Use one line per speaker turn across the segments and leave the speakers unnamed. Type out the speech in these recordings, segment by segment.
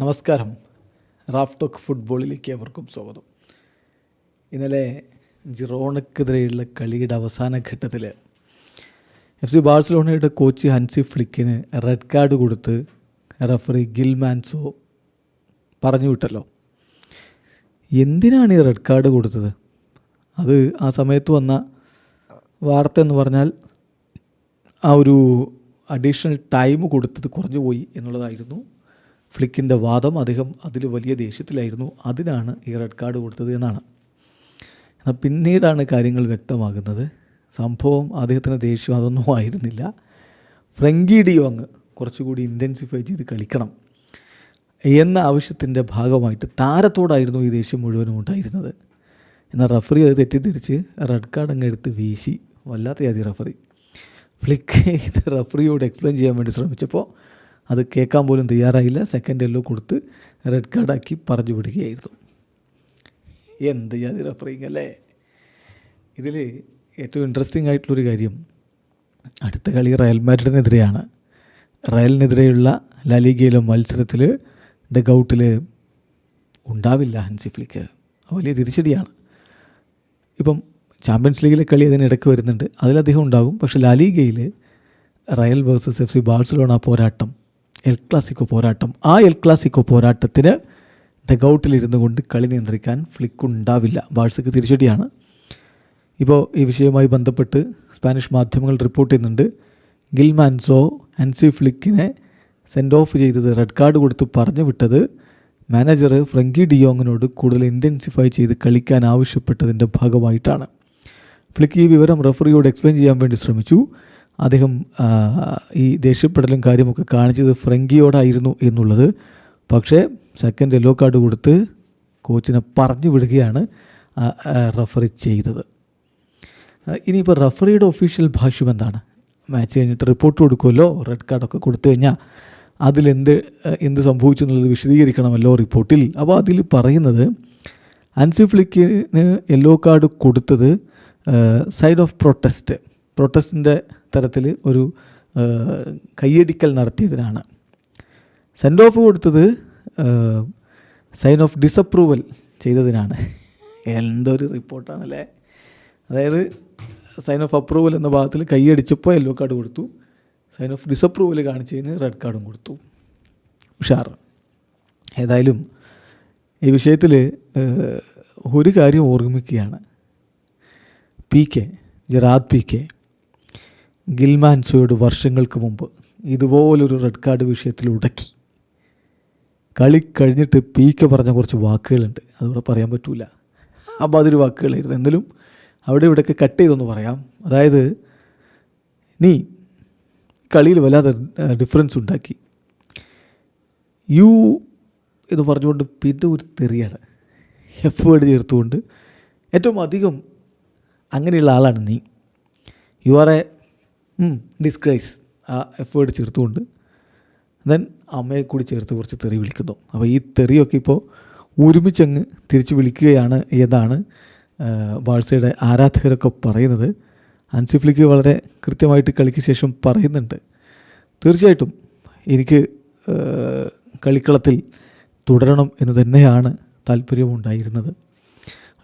നമസ്കാരം. Raf talk ഫുട്ബോളിലേക്ക് അവർക്കും സ്വാഗതം. ഇന്നലെ ജിറോണക്കെതിരെയുള്ള കളിയുടെ അവസാന ഘട്ടത്തിൽ എഫ് സി ബാഴ്സലോണയുടെ കോച്ച് ഹൻസി ഫ്ലിക്കിന് റെഡ് കാർഡ് കൊടുത്ത് റഫറി ഗിൽ മാൻസോ പറഞ്ഞു വിട്ടല്ലോ എന്തിനാണ് ഈ റെഡ് കാർഡ് കൊടുത്തത്? അത് ആ സമയത്ത് വന്ന വാർത്ത എന്ന് പറഞ്ഞാൽ ആ ഒരു അഡീഷണൽ ടൈം കൊടുത്തത് കുറഞ്ഞു പോയി എന്നുള്ളതായിരുന്നു. ഫ്ലിക്കിന്റെ വാദം അദ്ദേഹം അതിൽ വലിയ ദേഷ്യത്തിലായിരുന്നു. അതിനാണ് ഈ റെഡ് കാർഡ് കൊടുത്തത് എന്നാണ്. എന്നാൽ പിന്നീടാണ് കാര്യങ്ങൾ വ്യക്തമാകുന്നത്. സംഭവം അദ്ദേഹത്തിന് ദേഷ്യം അതൊന്നും ആയിരുന്നില്ല. ഫ്രങ്കി ഡിയോങ് കുറച്ചുകൂടി ഇന്റൻസിഫൈ ചെയ്ത് കളിക്കണം എന്ന ആവശ്യത്തിന്റെ ഭാഗമായിട്ട് താരത്തോടായിരുന്നു ഈ ദേഷ്യം മുഴുവനും ഉണ്ടായിരുന്നത്. എന്നാൽ റഫറി അത് തെറ്റിദ്ധരിച്ച് റെഡ് കാർഡ് അങ്ങ് എടുത്ത് വീശി. വല്ലാത്ത അതി റഫറി. ഫ്ലിക്ക് ഇത് റഫറിയോട് എക്സ്പ്ലെയിൻ ചെയ്യാൻ വേണ്ടി ശ്രമിച്ചപ്പോൾ അത് കേൾക്കാൻ പോലും തയ്യാറായില്ല. സെക്കൻഡ് എല്ലോ കൊടുത്ത് റെഡ് കാർഡാക്കി പറഞ്ഞു വിടുകയായിരുന്നു. എന്ത് ജാതി റഫറിങ് അല്ലേ? ഇതിൽ ഏറ്റവും ഇൻട്രസ്റ്റിംഗ് ആയിട്ടുള്ളൊരു കാര്യം അടുത്ത കളി റയൽ മാഡ്രിഡിനെതിരെയാണ്. റയലിനെതിരെയുള്ള ലാലിഗയിലെ മത്സരത്തിൽ ഡഗൗട്ടിൽ ഉണ്ടാവില്ല ഹൻസി ഫ്ലിക്ക്. വലിയ തിരിച്ചടിയാണ്. ഇപ്പം ചാമ്പ്യൻസ് ലീഗിലെ കളി അതിനിടയ്ക്ക് വരുന്നുണ്ട്. അതിൽ അദ്ദേഹം ഉണ്ടാകും പക്ഷേ ലാലിഗയിൽ Real versus F C Barcelona പോരാട്ടം എൽ ക്ലാസിക്കോ പോരാട്ടം. ആ എൽ ക്ലാസിക്കോ പോരാട്ടത്തിന് ദഗൌട്ടിലിരുന്നു കൊണ്ട് കളി നിയന്ത്രിക്കാൻ ഫ്ലിക്ക് ഉണ്ടാവില്ല. ബാഴ്സക്ക് തിരിച്ചടിയാണ്. ഇപ്പോൾ ഈ വിഷയവുമായി ബന്ധപ്പെട്ട് സ്പാനിഷ് മാധ്യമങ്ങൾ റിപ്പോർട്ട് ചെയ്യുന്നുണ്ട്. ഗിൽമാൻസോ ആൻസി ഫ്ലിക്കിനെ സെൻഡ് ഓഫ് ചെയ്തത് റെഡ് കാർഡ് കൊടുത്ത് പറഞ്ഞു വിട്ടത് മാനേജർ ഫ്രങ്കി ഡിയോങ്ങിനോട് കൂടുതൽ ഇന്റൻസിഫൈ ചെയ്ത് കളിക്കാൻ ആവശ്യപ്പെട്ടതിന്റെ ഭാഗമായിട്ടാണ്. ഫ്ലിക്ക് ഈ വിവരം റഫറിയോട് എക്സ്പ്ലെയിൻ ചെയ്യാൻ വേണ്ടി ശ്രമിച്ചു. അദ്ദേഹം ഈ ദേഷ്യപ്പെടലും കാര്യമൊക്കെ കാണിച്ചത് ഫ്രങ്കിയോടായിരുന്നു എന്നുള്ളത്. പക്ഷേ സെക്കൻഡ് യെല്ലോ കാർഡ് കൊടുത്ത് കോച്ചിനെ പറഞ്ഞു വിടുകയാണ് റഫറി ചെയ്തത്. ഇനിയിപ്പോൾ റഫറിയുടെ ഒഫീഷ്യൽ ഭാഷ്യം എന്താണ്? മാച്ച് കഴിഞ്ഞിട്ട് റിപ്പോർട്ട് കൊടുക്കുമല്ലോ? റെഡ് കാർഡൊക്കെ കൊടുത്തു കഴിഞ്ഞാൽ അതിലെന്ത് എന്ത് സംഭവിച്ചു എന്നുള്ളത് വിശദീകരിക്കണമല്ലോ റിപ്പോർട്ടിൽ അപ്പോൾ അതിൽ പറയുന്നത് അൻസി ഫ്ലിക്കിന് യെല്ലോ കാർഡ് കൊടുത്തത് സൈഡ് ഓഫ് പ്രൊട്ടസ്റ്റ് പ്രൊട്ടസ്റ്റിന്റെ തരത്തിൽ ഒരു കയ്യടിക്കൽ നടത്തിയതിനാണ്. സെൻഡ് ഓഫ് കൊടുത്തത് സൈൻ ഓഫ് ഡിസപ്രൂവൽ ചെയ്തതിനാണ്. എന്തൊരു റിപ്പോർട്ടാണല്ലേ? അതായത് സൈൻ ഓഫ് അപ്രൂവൽ എന്ന ഭാഗത്തിൽ കൈയടിച്ചപ്പോൾ യെല്ലോ കാർഡ് കൊടുത്തു. സൈൻ ഓഫ് ഡിസപ്രൂവൽ കാണിച്ചതിന് റെഡ് കാർഡും കൊടുത്തു. ഉഷാർ. ഏതായാലും ഈ വിഷയത്തിൽ ഒരു കാര്യം ഓർമ്മിക്കുകയാണ്. പി കെ ജറാദ് പി കെ ഗിൽമാൻസോയോട് വർഷങ്ങൾക്ക് മുമ്പ് ഇതുപോലൊരു റെഡ് കാർഡ് വിഷയത്തിൽ ഉടക്കി. കളി കഴിഞ്ഞിട്ട് പീക്ക് പറഞ്ഞ കുറച്ച് വാക്കുകളുണ്ട്. അതുകൂടെ പറയാൻ പറ്റില്ല അപ്പോൾ അതൊരു വാക്കുകളായിരുന്നു. എന്നാലും അവിടെ ഇവിടെയൊക്കെ കട്ട് ചെയ്തൊന്ന് പറയാം. അതായത് നീ കളിയിൽ വല്ലാതെ ഡിഫറൻസ് ഉണ്ടാക്കി. യു എന്ന് പറഞ്ഞുകൊണ്ട് പിന്നെ ഒരു തെറിയാണ്. എഫ് വേർഡ് ചേർത്തുകൊണ്ട് ഏറ്റവും അധികം അങ്ങനെയുള്ള ആളാണ് നീ. യു ആർ എ ഡിസ്ഗ്രൈസ് ആ എഫ് വേർഡ് ചേർത്തുകൊണ്ട് ദെൻ അമ്മയെ കൂടി ചേർത്ത് കുറച്ച് തെറി വിളിക്കുന്നു. അപ്പോൾ ഈ തെറിയൊക്കെ ഇപ്പോൾ ഒരുമിച്ചങ്ങ് തിരിച്ച് വിളിക്കുകയാണ് ഏതാണ് ബാഴ്സയുടെ ആരാധകരൊക്കെ പറയുന്നത്. അൻസിഫ്ലിക്ക് വളരെ കൃത്യമായിട്ട് കളിക്ക് ശേഷം പറയുന്നുണ്ട്. തീർച്ചയായിട്ടും എനിക്ക് കളിക്കളത്തിൽ തുടരണം എന്ന് തന്നെയാണ് താല്പര്യമുണ്ടായിരുന്നത്.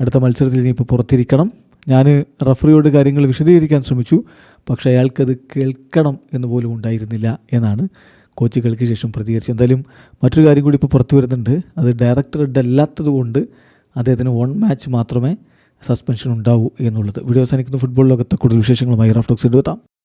അടുത്ത മത്സരത്തിൽ ഇനിയിപ്പോൾ പുറത്തിരിക്കണം. ഞാൻ റഫറിയോട് കാര്യങ്ങൾ വിശദീകരിക്കാൻ ശ്രമിച്ചു. പക്ഷേ അയാൾക്കത് കേൾക്കണം എന്ന് പോലും ഉണ്ടായിരുന്നില്ല എന്നാണ് കോച്ച് കളിക്ക് ശേഷം പ്രതികരിച്ചു എന്തായാലും മറ്റൊരു കാര്യം കൂടി ഇപ്പോൾ പുറത്തു വരുന്നുണ്ട്. അത് ഡയറക്ടർ ഇടല്ലാത്തത് കൊണ്ട് അദ്ദേഹത്തിന് വൺ മാച്ച് മാത്രമേ സസ്പെൻഷൻ ഉണ്ടാവൂ എന്നുള്ളത്. വീഡിയോ അവസാനിക്കുന്ന ഫുട്ബോൾ ലോകത്തെ കൂടുതൽ വിശേഷങ്ങളുമായി റാഫ്റ്റോക്സ് എടുത്താം